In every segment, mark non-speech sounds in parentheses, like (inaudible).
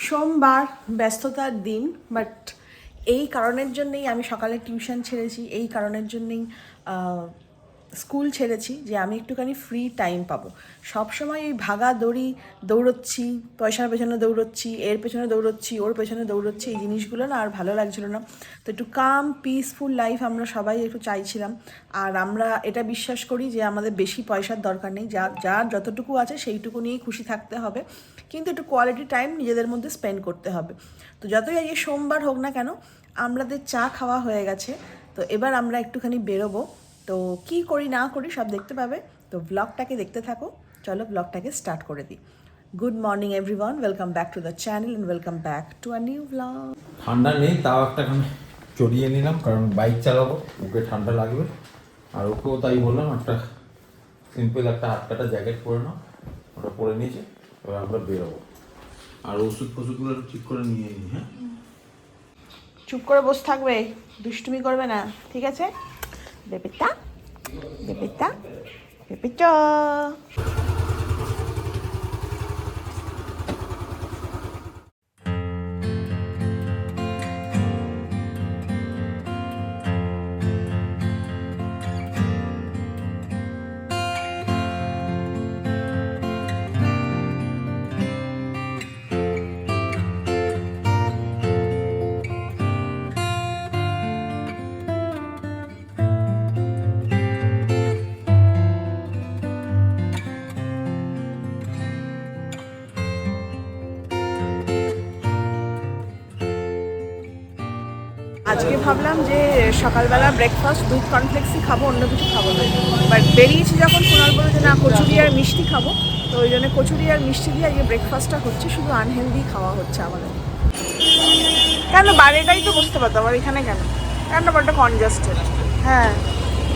সোমবার ব্যস্ততার দিন বাট এই কারণের জন্যেই আমি সকালে টিউশন ছেড়েছি এই কারণের জন্যেই স্কুল ছেড়েছি যে আমি একটুখানি ফ্রি টাইম পাবো। সবসময় এই ভাগা দড়ি দৌড়চ্ছি, পয়সার পেছনে দৌড়চ্ছি, এর পেছনে দৌড়চ্ছি, ওর পেছনে দৌড়চ্ছি, এই জিনিসগুলো না আর ভালো লাগছিল না। তো একটু কাম পিসফুল লাইফ আমরা সবাই একটু চাইছিলাম। আর আমরা এটা বিশ্বাস করি যে আমাদের বেশি পয়সার দরকার নেই। যা, যার যতটুকু আছে সেইটুকু নিয়েই খুশি থাকতে হবে। কিন্তু একটু কোয়ালিটি টাইম নিজেদের মধ্যে স্পেন্ড করতে হবে। তো যতই আজকে সোমবার হোক না কেন আমাদের চা খাওয়া হয়ে গেছে। তো এবার আমরা একটুখানি বেরোবো। তো কি করি না করি সব দেখতে পাবে। তো ব্লগটাকে দেখতে থাকো। চলো ব্লগটাকে স্টার্ট করে দিই। Good morning everyone welcome back to the channel and welcome back to a new blog ঠান্ডা নেই তাও একটাখানে চড়িয়ে নিলাম কারণ বাইক চালাবো ওকে ঠান্ডা লাগবে। আর ওকেও তাই বললাম একটা সিম্পল একটা হাত কাটা জ্যাকেট পরে নাও ওটা পরে নিয়েছে এবার আমরা বেরোবো। আর ওষুধ ফষুধগুলো একটু ঠিক করে নিয়ে নিই হ্যাঁ? চুপ করে বসে থাকবে দুষ্টুমি করবে না ঠিক আছে? ബെബിത്ത ബെബിത്ത ബെബിറ്റോ আজকে ভাবলাম যে সকালবেলা ব্রেকফাস্ট দুধ কর্নফ্লেক্সই খাব, অন্য কিছু খাব না। বাট বেরিয়েছি যখন, কুনাল বলে যে, না, কচুরি আর মিষ্টি খাব। তো ওই জন্য কচুরি আর মিষ্টি দিয়ে আজকে ব্রেকফাস্টটা হচ্ছে, শুধু আনহেলদি খাওয়া হচ্ছে আমাদের। কেন? বাইরেটাই তো বুঝতে পারতাম আমার এখানে কেন? কেন বড্ড কনজাস্টেড হ্যাঁ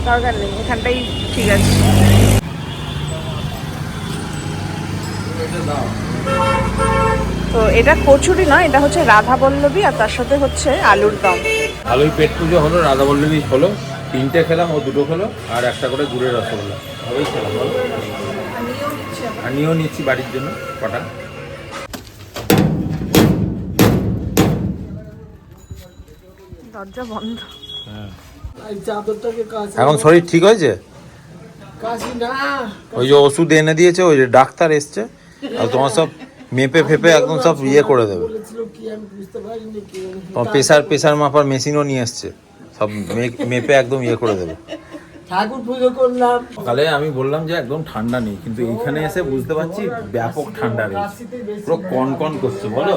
দরকার নেই, এখানটাই ঠিক আছে। তো এটা কচুরি নয়, এটা হচ্ছে রাধা বল্লভী আর তার সাথে হচ্ছে আলুর দম। ভালোই পেট পুজো হলো রাধা বল্লভী হলো তিনটে খেলাম ও দুটো খেলো আর একটা করে গুড়ের রসগোল্লা। ভালোই খেলাম বলো? আর নিয়েও নিচ্ছি বাড়ির জন্য কটা? দরজা বন্ধ। কাছে এখন শরীর ঠিক হয়েছে? ওই যে ওষুধ এনে দিয়েছে ওই যে ডাক্তার এসছে আর তোমার সব মেপে ফেপে একদম সব ইয়ে করে দেবে। প্রেসার প্রেসার মাপার মেশিনও নিয়ে এসছে সব মে- মেপে একদম ইয়ে করে দেবে। ঠাকুর পুজো করলাম। সকালে আমি বললাম যে একদম ঠান্ডা নেই কিন্তু এখানে এসে বুঝতে পারছি ব্যাপক ঠান্ডা রয়েছে। বেশি পুরো কন কন করছে বলো?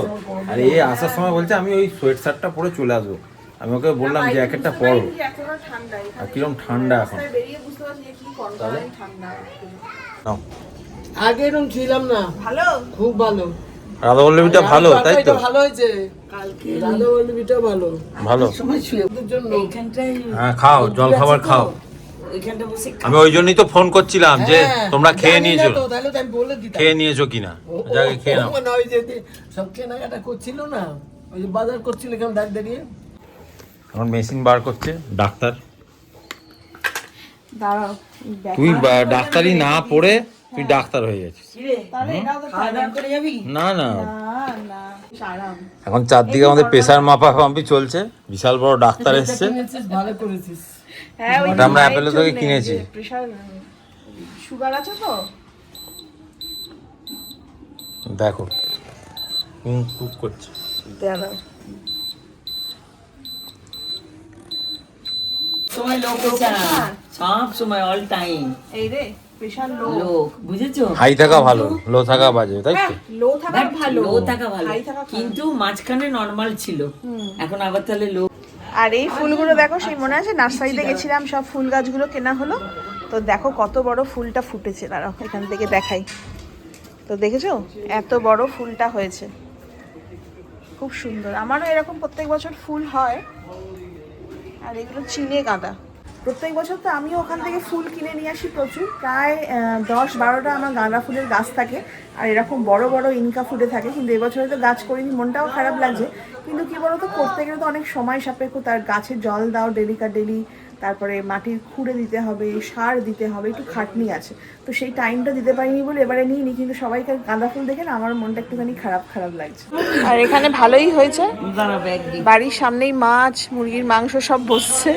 আর এই আসার সময় বলছে আমি ওই সোয়েট শার্টটা পরে চলে আসব। আমি ওকে বললাম জ্যাকেটটা পরো। আর কিরম ঠান্ডা এখন? নাও। আগে এরকম ছিলাম না। ভালো? খুব ভালো। রাধাবল্লভীটা ভালো তাই তো? ভালো হয়েছে। কালকে ভালো। ভালো। ওদের জন্য। এখানটায় হ্যাঁ খাও জল খাবার খাও। আমি ওই জন্যই তো ফোন করছিলাম যে হ্যাঁ, তোমরা খেয়ে নিয়েছো। তো, তাহলে তো আমি বলে খেয়ে নিয়েছো কিনা? যাকে খেয়ে নাও। ওই যে সব কেনাকাটা করছিল না ওই যে বাজার করছিল এখানে দাঁড়িয়ে দাঁড়িয়ে। এখন মেশিন বার করছে ডাক্তার। দাঁড়াও তুই ডাক্তারি না পড়ে তুই ডাক্তার হয়ে গেছিস। তাহলে এটাও তো খাওয়া দাওয়া করে যাবি? না না। না না। আরাম এখন চারদিকে আমাদের প্রেসার মাপা পাম্পি চলছে। বিশাল বড় ডাক্তার এসছে। হ্যাঁ ওটা আমরা অ্যাপেলো থেকে কিনেছি। সুগার আছে তো? দেখো। কুক করছে। সময় লোক সব সময় অল টাইম এই রে। লো বুঝেছ? হাই থাকা ভালো লো থাকা বাজে তাই তো? লো থাকা ভালো লো থাকা ভালো। কিন্তু মাঝখানে নর্মাল ছিল। এখন আবার তাহলে লো। আর এই ফুলগুলো দেখো সেই মনে আছে? নার্সারিতে গেছিলাম সব ফুল গাছগুলো কেনা হলো। তো দেখো কত বড় ফুলটা ফুটেছে। দাঁড়াও এখান থেকে দেখাই। তো দেখেছ? এত বড় ফুলটা হয়েছে। খুব সুন্দর। আমারও এরকম প্রত্যেক বছর ফুল হয়। আর এগুলো চিনে গাঁদা। প্রত্যেক বছর তো আমি ওখান থেকে ফুল কিনে নিয়ে আসি প্রচুর। প্রায় দশ বারোটা আমার গাঁদা ফুলের গাছ থাকে আর এরকম বড় বড় ইনকা ফুটে থাকে। কিন্তু এবছরে তো গাছ করিনি, মনটাও খারাপ লাগছে। কিন্তু কি বলতো, করতে গেলে তো অনেক সময় সাপেক্ষ। তার গাছে জল দাও ডেলি কা ডেলি তারপরে মাটির খুঁড়ে দিতে হবে সার দিতে হবে একটু খাটনি আছে। তো সেই টাইমটা দিতে পারিনি বলে এবারে নিইনি কিন্তু সবাইকে গাঁদা ফুল দেখে না আমার মনটা একটুখানি খারাপ খারাপ লাগছে। আর এখানে ভালোই হয়েছে। দাঁড়া ব্যাগ দি বাড়ির সামনেই মাছ মুরগির মাংস সব বসছে।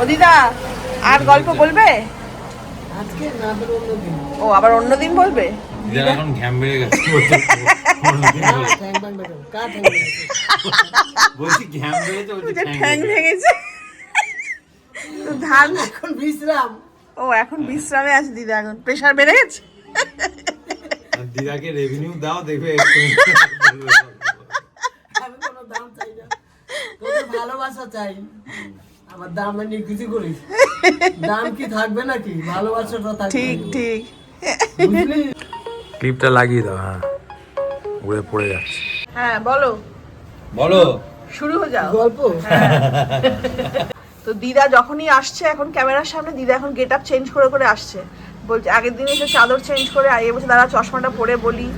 ও দিদা আর গল্প বলবে? আজকে না ও আবার অন্যদিন বলবে? দিদার এখন ঘ্যাম বেড়ে গেছে? (laughs) কার? বলছি ঘ্যাম বেড়েছে বলছি ঠ্যাং। ভেঙেছে। ধান এখন বিশ্রাম। ও এখন বিশ্রামে আছে দিদা এখন। প্রেশার বেড়ে গেছে? দিদাকে রেভিনিউ দাও দেখবে একটু। (laughs) আমি কোনো দাম চাই না। ভালোবাসা চাই। আমার দাম নিয়ে কিছু করিস দাম কি থাকবে নাকি? ভালোবাসাটা থাকবে ঠিক ঠিক। বুঝলি? ক্লিপটা লাগিয়ে দাও হ্যাঁ। উড়ে পড়ে যাচ্ছে। হ্যাঁ বলো। বলো। শুরু হয়ে যাও। গল্প? তো দিদা যখনই আসছে এখন ক্যামেরার সামনে দিদা এখন গেট আপ চেঞ্জ করে করে আসছে। বলছে আগের দিন এসে চাদর চেঞ্জ করে আর এবছর দাদা চশমাটা পরে বলি।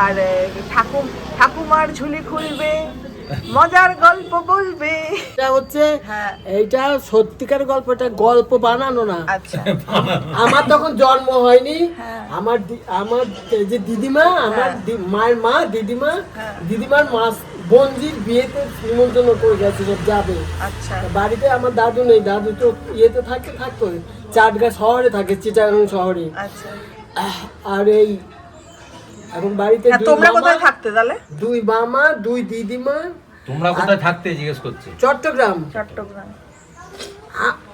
আর ঠাকুম ঠাকুর ঠাকুমার ঝুলি খুলবে। মজার গল্প বলবে। এটা হচ্ছে হ্যাঁ। এইটা সত্যিকার গল্প এটা গল্প বানানো না। আচ্ছা। আমার তখন জন্ম হয়নি। হ্যাঁ। আমার আমার যে দিদিমা আমার মায়ের মা দিদিমা হ্যাঁ। দিদিমার মা বঞ্জির বিয়েতে নিমন্ত্রণ করে গেছে সব যাবে। আচ্ছা। বাড়িতে আমার দাদু নেই দাদু তো ইয়েতে থাকে থাকতো। চাটগা শহরে থাকে চিটাগাং শহরে। আচ্ছা। আর এই এখন বাড়িতে হ্যাঁ তোমরা কোথায় থাকতে তাহলে? দুই মামা দুই দিদিমা তোমরা কোথায় থাকতে জিজ্ঞেস করছে? চট্টগ্রাম। চট্টগ্রাম।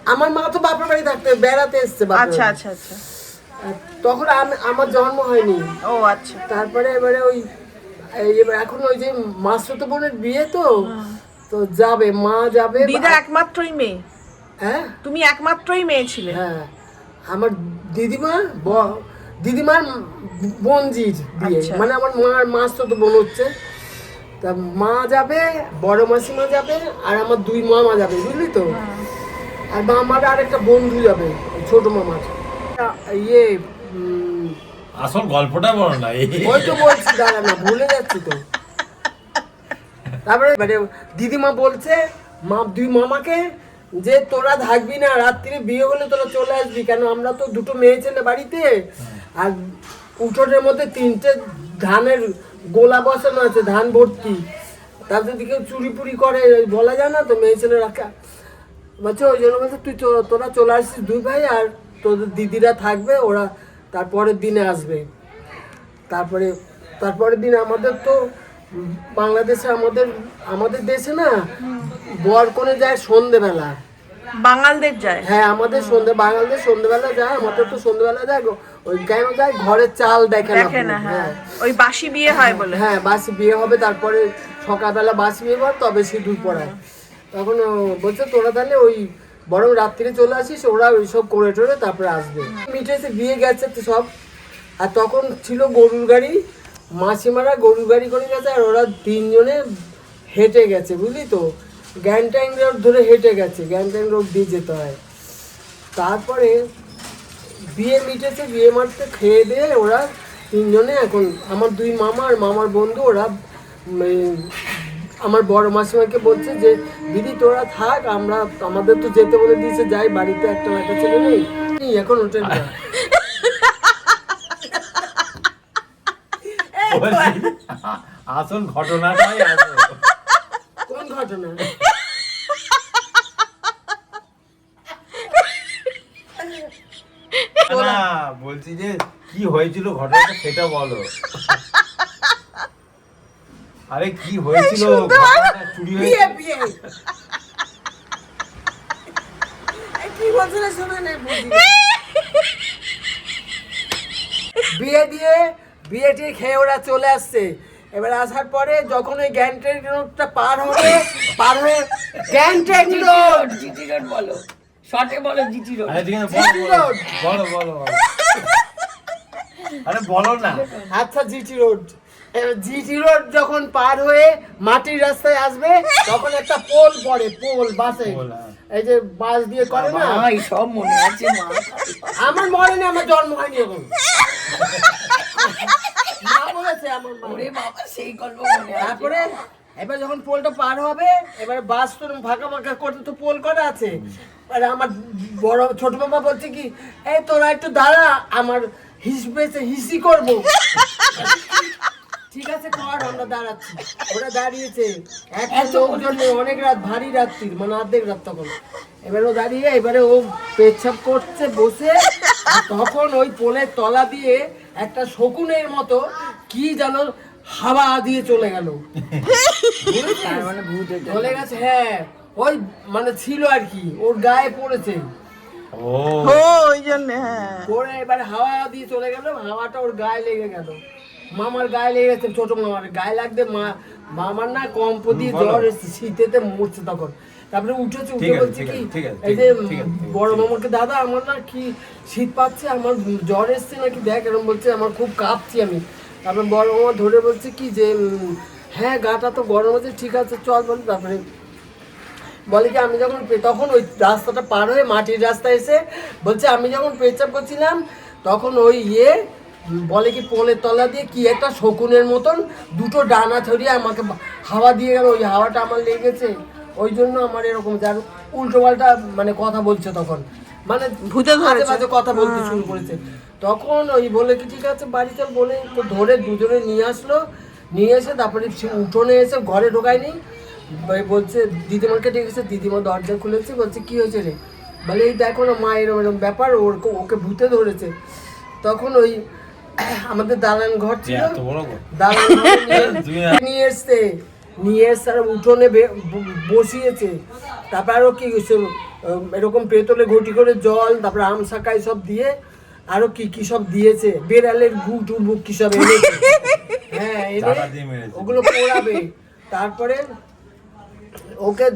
আমার মা তো বাপের বাড়ি থাকতে বেড়াতে এসছে আচ্ছা আচ্ছা আচ্ছা। তখন আমি- আমার জন্ম হয়নি। ও আচ্ছা। তারপরে এবারে ওই এবার এখন ওই যে মাসুতো বোনের বিয়ে তো তো যাবে মা যাবে দিদা একমাত্রই মেয়ে। হ্যাঁ? তুমি একমাত্রই মেয়ে ছিলে। হ্যাঁ। আমার দিদিমা ব- দিদিমার বঞ্জির বিয়ে। আচ্ছা। মানে আমার মার মাস তো বোন হচ্ছে। তা মা যাবে বড় মাসিমা যাবে আর আমার দুই মামা যাবে বুঝলি তো? আর মামার আর একটা বন্ধু যাবে ছোট মামার ইয়ে আসল গল্পটা বলো না। ওই তো বলছি দাঁড়া না ভুলে যাচ্ছি তো। তারপরে মানে দিদিমা বলছে মা দুই মামাকে যে তোরা থাকবি না রাত্রিরে বিয়ে হলে তোরা চলে আসবি কেন আমরা তো দুটো মেয়ে ছেলে বাড়িতে। আর উঠোনের মধ্যে তিনটে ধানের গোলা বসানো আছে ধান ভর্তি। তার যদি কেউ চুরি পুরি করে বলা যায় না তো মেয়ে ছেলে রাখা বলছে ওই জন্য বলছে তুই তোরা চলে আসছিস দুই ভাই আর তোদের দিদিরা থাকবে ওরা তারপরের দিনে আসবে। তারপরে তারপরের দিন আমাদের তো বাংলাদেশে আমাদের আমাদের দেশে না বর কোনে যায় সন্ধেবেলা। বাঙালদের যায়? হ্যাঁ আমাদের সন্ধে বাঙালদের সন্ধেবেলা যায় আমাদের তো সন্ধেবেলা যায় ওই কেন যায় ঘরে চাল দেখে না। দেখে না হ্যাঁ। ওই বাসি বিয়ে হয় বলে। হ্যাঁ বাসি বিয়ে হবে তারপরে সকালবেলা বাসি বিয়ে হবে তবে সিঁদুর পড়ায় তখন বলছে তোরা তাহলে ওই বরং রাত্রিরে চলে আসিস ওরা ওই সব করে টোরে তারপরে আসবে। মিটেছে বিয়ে গেছে তো সব। আর তখন ছিল গরুর গাড়ি মাসিমারা গরুর গাড়ি করে গেছে আর ওরা তিনজনে হেঁটে গেছে বুঝলি তো? গ্যাংট্যাং রোড ধরে হেঁটে গেছে গ্যাংট্যাং রোড দিয়ে যেতে হয়। তারপরে বিয়ে মিটেছে বিয়ে মারতে খেয়ে দিয়ে ওরা তিনজনে এখন আমার দুই মামা আর মামার বন্ধু ওরা আমার বড় মাসিমাকে বলছে যে দিদি তোরা থাক আমরা আমাদের তো যেতে বলে দিয়েছে যাই বাড়িতে একটা একটা ছেলে নেই। এখন ওটা আসল ঘটনাটাই কোন ঘটনা? না বলছি যে কি হয়েছিল ঘটনাটা সেটা বলো। আরে কি হয়েছিল? চুরি বিয়ে বিয়ে। কি বলছে না শোনা না। বিয়ে দিয়ে বিয়ে টিয়ে খেয়ে ওরা চলে আসছে। এবার আসার পরে যখন ওই গ্যান্ট্রেক রোডটা পার হবে পার হয়ে গ্যান্ট্রেক রোড। জিটি রোড বলো। শর্টে বলো জিটি রোড। আরে বলো রোড। বলো বলো বলো। আরে বলো না। আচ্ছা জিটি রোড। জিটি রোড যখন পার হয়ে মাটির রাস্তায় আসবে তখন একটা পোল পড়ে পোল বাসে। হ্যাঁ। এই যে বাস দিয়ে করে না? ভাই সব মনে আছে মা। আমার মনে নেই আমার জন্ম হয়নি এখন। মা বলেছে আমার মা। ওরে বাবা সেই গল্প মনে তারপরে এবার যখন পোলটা পার হবে এবারে বাস তো ফাঁকা ফাঁকা করতে তো পোল করা আছে। আর আমার বড় ছোট বাবা বলছে কি এই তোরা একটু দাঁড়া আমার হিস পেয়েছে হিসি করব। ঠিক আছে কর আমরা দাঁড়াচ্ছি। ওরা দাঁড়িয়েছে। লোকজন নেই, অনেক রাত ভারী রাত্রির মানে অর্ধেক রাত তখন। এবার ও দাঁড়িয়ে এবারে ও পেচ্ছাপ করছে বসে তখন ওই পোলের তলা দিয়ে একটা শকুনের মতো কি যেন হাওয়া দিয়ে চলে গেল। (laughs) তার মানে চলে গেছে হ্যাঁ ওই মানে ছিল আর কি ওর গায়ে পড়েছে। ও। ও ওই জন্য হ্যাঁ। পরে এবার হাওয়া দিয়ে চলে গেল হাওয়াটা ওর গায়ে লেগে গেল। মামার গায়ে লেগে গেছে ছোট মামার গায়ে লাগতে মা মামার না কম্প দিয়ে জ্বর এসেছে শীতেতে মরছে তখন। তারপরে উঠেছে উঠে বলছে কি আছে, ঠিক আছে, এই যে। বড় মামাকে দাদা আমার না কি শীত পাচ্ছে আমার জ্বর এসছে নাকি দেখ এরকম বলছে আমার খুব কাঁপছি আমি। তারপরে বড় মামা ধরে বলছে কি যে হ্যাঁ গাটা তো গরম আছে ঠিক আছে চল বল। তারপরে বলে কি আমি যখন তখন ওই রাস্তাটা পার হয়ে মাটির রাস্তা এসে বলছে আমি যখন পেচাপ করছিলাম তখন ওই ইয়ে বলে কি পোলের তলা দিয়ে কি একটা শকুনের মতন দুটো ডানা ছড়িয়ে আমাকে হাওয়া দিয়ে গেল। ওই হাওয়াটা আমার লেগেছে। ওই জন্য আমার এরকম যার উল্টো পাল্টা মানে কথা বলছে তখন। মানে ভূতে ধরেছে। বাজে কথা বলতে শুরু করেছে। তখন ওই বলে কি ঠিক আছে বাড়ি চল বলে তো ধরে দুজনে নিয়ে আসলো। নিয়ে এসে তারপরে সে উঠোনে এসে ঘরে ঢোকায়নি। ওই বলছে দিদিমাকে ডেকেছে দিদিমা দরজা খুলেছে বলছে কি হয়েছে রে? বলে এই দেখো না মা এরকম এরকম ব্যাপার ওর ওকে ভূতে ধরেছে। তখন ওই আমাদের দালান ঘর ছিল দালান (laughs) নিয়ে- এসছে নিয়ে এসে আর উঠোনে বসিয়েছে। তারপর আরও কি হয়েছে, এরকম পেতলে ঘটি করে জল তারপর আম শাকাই সব দিয়ে আরও কি কি সব দিয়েছে বেড়ালের গু টু বুক কি সব এনেছে। (laughs) হ্যাঁ এনে। ওগুলো পোড়াবে। তারপরে ওকে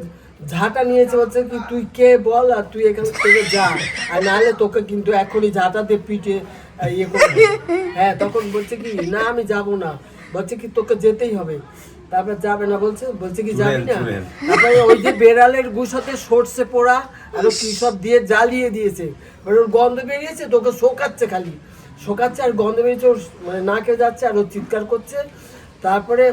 ঝাঁটা নিয়েছে বলছে কি তুই কে বল আর তুই এখান থেকে যা। আর নাহলে তোকে কিন্তু এখনই ঝাঁটাতে পিঠে ইয়ে করবে। হ্যাঁ তখন বলছে কি না আমি যাব না। বলছে কি তোকে যেতেই হবে। তারপরে যাবে না বলছে বলছে কি যাবি না? তারপরে ওই যে বেড়ালের গুসাতে সর্ষে পোড়া আর কি সব দিয়ে জ্বালিয়ে দিয়েছে। এবার ওর গন্ধ বেরিয়েছে তোকে শোকাচ্ছে খালি। শোকাচ্ছে আর গন্ধ বেরিয়েছে ওর মানে নাকে যাচ্ছে আর ও চিৎকার করছে। তারপরে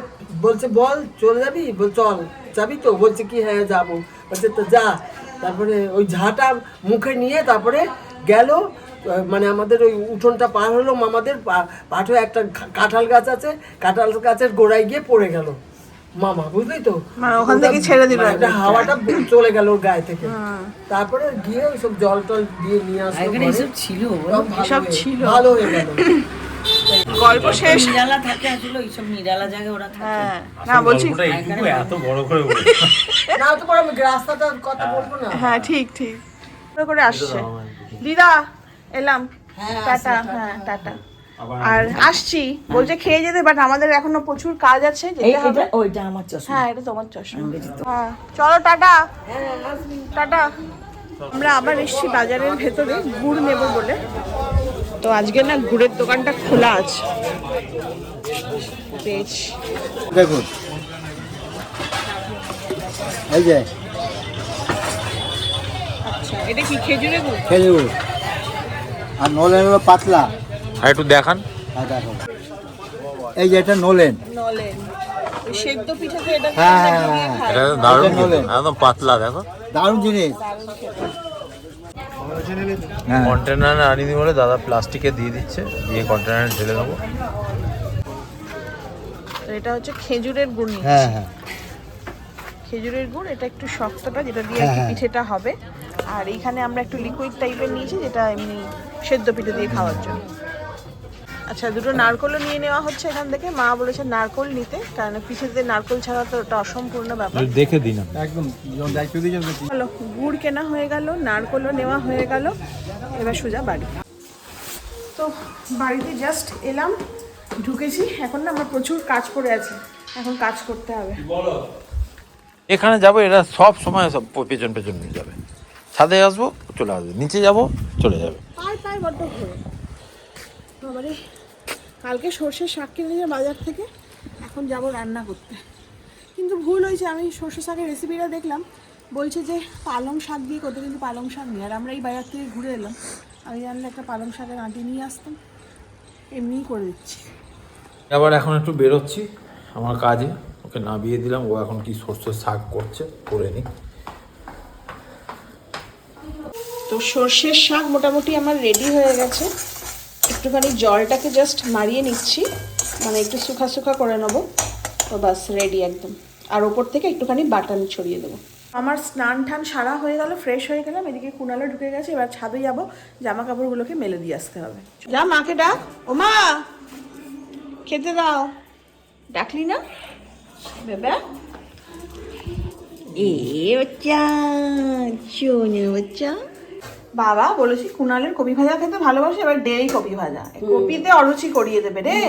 বলছে বল চলে যাবি? বল চল। যাবি তো? বলছে কি হ্যাঁ যাব। বলছে তো যা। তারপরে ওই ঝাঁটা মুখে নিয়ে তারপরে গেল। মানে আমাদের ওই উঠোনটা পার হলো মামাদের। পাঠে একটা কাঁঠাল গাছ আছে। কাঁঠাল গাছের গোড়ায় গিয়ে পড়ে গেল। মামা বুঝলি তো? ওখান থেকে ছেড়ে দিল মানে একটা হাওয়াটা চলে গেল ওর গায়ে থেকে। তারপরে গিয়ে ওই সব জল টল দিয়ে নিয়ে আসলো ছিল? সব হয়ে- ছিল। ভালো হয়ে গেল। গল্প শেষ। নিরালা থাকে আসলে এইসব নিরালা জায়গায় ওরা থাকে। হ্যাঁ। না বলছি এত বড় করে না তো পরে আমি রাস্তাটার কথা বলব না। হ্যাঁ ঠিক ঠিক। করে আসছে। দিদা এলাম। হ্যাঁ, টাটা হ্যাঁ টাটা। আর আসছি। বলছে খেয়ে যেতে বাট আমাদের এখনও প্রচুর কাজ আছে এই যেতে হবে ওইটা আমার চশমা। হ্যাঁ এটা তোমার চশমা। হ্যাঁ চলো টাটা। টাটা। আমরা আবার এসছি বাজারের ভেতরে গুড় নেব বলে। তো আজকে না গুড়ের দোকানটা খোলা আছে। বেশ। দেখুন। এই যে। আচ্ছা এটা কি খেজুরের গুড়? খেজুর আর নলেন হলো পাতলা। আর একটু দেখান। দেখো। এই যে এটা নলেন। নলেন। সেদ্ধ পিঠাতে এটা হ্যাঁ, হ্যাঁ, হ্যাঁ। এটা দারুণ এটা একদম পাতলা দেখো। দারুণ জিনিস। হ্যাঁ কন্টেনারে আনিয়ে দিই বলে দাদা প্লাস্টিকে দিয়ে দিচ্ছে দিয়ে কন্টেনারে ঢেলে দেবো। এটা হচ্ছে খেজুরের গুড় হ্যাঁ হ্যাঁ। খেজুরের গুড় এটা একটু শক্তটা যেটা দিয়ে হ্যাঁ, হ্যাঁ। পিঠেটা হবে। আর এইখানে আমরা একটু লিকুইড টাইপের নিয়েছি যেটা এমনি সেদ্ধ পিঠে দিয়ে খাওয়ার জন্য। আচ্ছা দুটো নারকলও নিয়ে নেওয়া হচ্ছে এখান থেকে। মা বলেছে নারকল নিতে কারণ পিঠেতে নারকল ছাড়া তো ওটা অসম্পূর্ণ ব্যাপার। দেখে দিন একদম হলো গুড় কেনা হয়ে গেল নারকলও নেওয়া হয়ে গেল। এবার সোজা বাড়ি। তো বাড়িতে জাস্ট এলাম ঢুকেছি। এখন না আমার প্রচুর কাজ পড়ে আছে। এখন কাজ করতে হবে। এখানে যাব এরা সব সময় সব পেছন পেছন নিয়ে যাবে। ছাদে আসব চলে আসবে। নিচে যাব চলে যাবে। পায় পায় বড্ড ঘোরে বাবারে কালকে সর্ষের শাক কিনেছে বাজার থেকে এখন যাব রান্না করতে। কিন্তু ভুল হয়েছে আমি সর্ষে শাকের রেসিপিটা দেখলাম। বলছে যে পালং শাক দিয়ে করতে কিন্তু পালং শাক নেই। আর আমরা এই বাজার থেকে ঘুরে এলাম। আমি জানলে একটা পালং শাকের আঁটি নিয়ে আসতাম। এমনিই করে দিচ্ছি। আবার এখন একটু বেরোচ্ছি আমার কাজে। ওকে নামিয়ে দিলাম। ও এখন কি সর্ষের শাক করছে করে নি তো সর্ষের শাক মোটামুটি আমার রেডি হয়ে গেছে। একটুখানি জলটাকে জাস্ট মারিয়ে নিচ্ছি। মানে একটু শুকা শুকা করে নেব। তো বাস রেডি একদম। আর ওপর থেকে একটুখানি বাটান ছড়িয়ে দেবো। আমার স্নান টান সারা হয়ে গেল ফ্রেশ হয়ে গেলাম। এদিকে কুনালে ঢুকে গেছে। এবার ছাদে যাব। জামা কাপড়গুলোকে মেলে দিয়ে আসতে হবে। যা, মাকে ডাক। ও মা! খেতে দাও। ডাকলি না? বেবে। এ, বাচ্চা। চোনে, বাচ্চা। বাবা বলেছি কুনালের কপি ভাজা খেতে ভালোবাসে এবার ডেই কপি ভাজা। কপিতে অরুচি করিয়ে দেবে রে।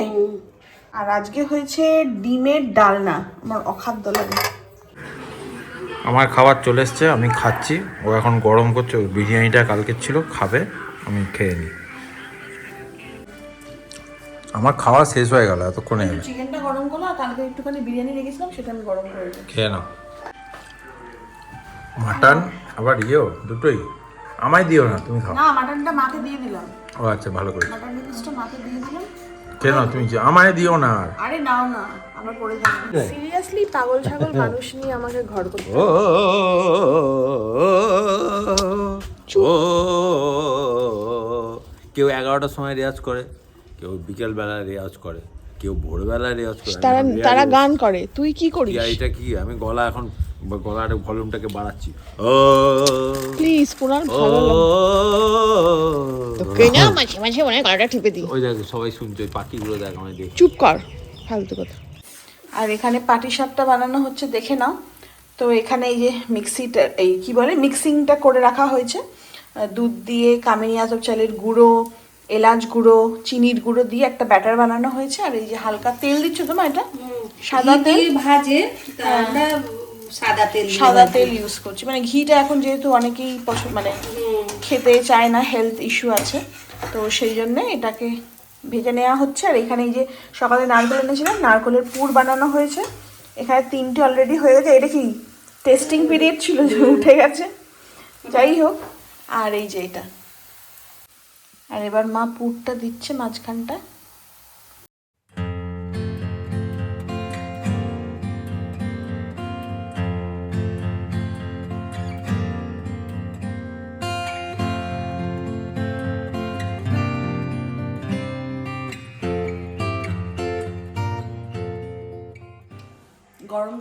আর আজকে হয়েছে ডিমের ডালনা আমার অখাদ্য লাগে। আমার খাবার চলে এসছে আমি খাচ্ছি। ও এখন গরম করছে ওই বিরিয়ানিটা কালকে ছিল খাবে আমি খেয়ে নিই। আমার খাওয়া শেষ হয়ে গেল এতক্ষণে চিকেনটা গরম করল আর কালকে একটুখানি বিরিয়ানি রেখেছিলাম সেটা আমি গরম করে খেয়ে নাও। মাটন আবার ইয়েও দুটোই। আমায় দিও না তুমি খাও না মাটনটা মাকে দিয়ে দিলাম ও আচ্ছা ভালো করে মাটন পিসটা মাকে দিয়ে দিলাম নাও তুমি যে- আমায় দিও না আর নাও না আমার পরে থাকবে সিরিয়াসলি পাগল ছাগল মানুষ নিয়ে আমাকে ঘর করতে ও কেউ এগারোটার সময় রেয়াজ করে কেউ বিকেলবেলা রেয়াজ করে কেউ ভোরবেলা রেয়াজ করে তারা তারা গান করে তুই কি করিস ইয়া, এটা কি আমি গলা এখন গলার ভলিউমটাকে বাড়াচ্ছি। ও। প্লিজ পুনার ও ভালো লাগে না। মাঝে মাঝে মনে গলাটা টিপে দিই। ওই দেখ সবাই শুনছে পাখিগুলো দেখ আমি দেখি চুপ কর ফালতু কথা। আর এখানে পাটি সাপটা বানানো হচ্ছে দেখে নাও। তো এখানে এই যে মিক্সিটা এই কি বলে মিক্সিংটা করে রাখা হয়েছে। দুধ দিয়ে কামিনী আতপ চালের গুঁড়ো এলাচ গুঁড়ো চিনির গুঁড়ো দিয়ে একটা ব্যাটার বানানো হয়েছে। আর এই যে হালকা তেল দিচ্ছ তোমার এটা? সাদা তেল? ভাজে তা আমরা সাদা তেল সাদা তেল ইউজ করছি। মানে ঘিটা এখন যেহেতু অনেকেই পছন্দ মানে খেতে চায় না হেলথ ইস্যু আছে। তো সেই জন্য এটাকে ভেজে নেওয়া হচ্ছে। আর এখানে যে সকালে নারকেল এনেছিলাম নারকেলের পুর বানানো হয়েছে। এখানে তিনটে অলরেডি হয়ে গেছে। এটা কি টেস্টিং পিরিয়ড ছিল? যে উঠে গেছে। যাই হোক আর এই যে এটা। আর এবার মা পুরটা দিচ্ছে মাঝখানটা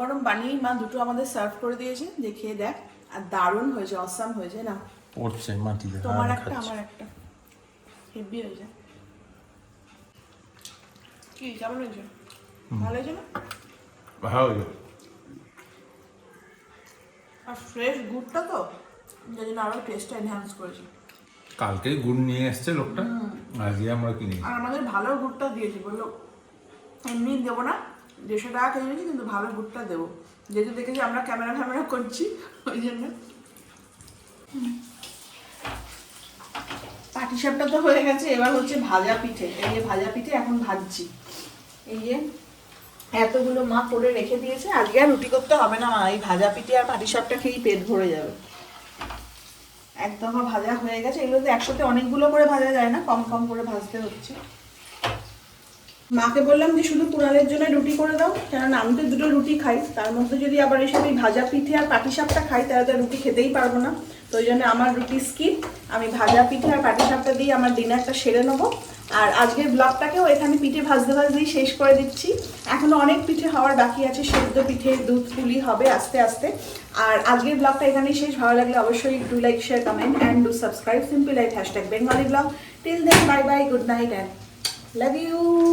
গরম বানিয়েই মা দুটো আমাদের সার্ভ করে দিয়েছে। যে খেয়ে দেখ আর দারুণ হয়েছে অসাম হয়েছে না? পড়ছে মাটিতে তোমার হ্যাঁ, একটা আমার একটা। হেভি হয়েছে। কি কেমন হয়েছে? ভালো হয়েছে না? ভালো হয়েছে। আর ফ্রেশ গুড়টা তো যার জন্য আরও টেস্টটা এনহ্যান্স করেছে। কালকেই গুড় নিয়ে এসছে লোকটা আজকে আমরা কিনে আর আমাদের ভালো গুড়টা দিয়েছি বলল এমনি দেবো না দেড়শো টাকা কেজি নিয়েছি, কিন্তু ভালো গুড়টা দেবো। যেহেতু দেখেছি আমরা ক্যামেরা ফ্যামেরা করছি, ওই জন্য। পাটিসাপটা তো হয়ে গেছে, এবার হচ্ছে ভাজা পিঠে। এই যে ভাজা পিঠে এখন ভাজছি। এই যে এতগুলো মা করে রেখে দিয়েছে, আজকে আর রুটি করতে হবে না মা, এই ভাজা পিঠে আর পাটিসাপটা খেয়েই পেট ভরে যাবে। এক দফা ভাজা হয়ে গেছে এগুলো তো একসাথে অনেকগুলো করে ভাজা যায় না, কম কম করে ভাজতে হচ্ছে। মাকে বললাম যে শুধু কুড়ালের জন্য রুটি করে দাও, কেননা আমি তো দুটো রুটি খাই। তার মধ্যে যদি আবার এসব এই ভাজা পিঠে আর পাটিসাপটা খাই, তাহলে তো রুটি খেতেই পারব না। তো ওই জন্য আমার রুটি স্কিপ। আমি ভাজা পিঠে আর পাটিসাপটা দিয়ে আমার ডিনারটা সেরে নেব। আর আজকের ব্লগটাকেও এখানে পিঠে ভাজতে ভাজতেই শেষ করে দিচ্ছি। এখনও অনেক পিঠে হওয়ার বাকি আছে, সেদ্ধ পিঠে, দুধ পুলি হবে আস্তে আস্তে। আর আজকের ব্লগটা এখানেই শেষ। ভালো লাগলে অবশ্যই do like share comment and do subscribe simple life hashtag Bengali blog till then bye bye good night and love you.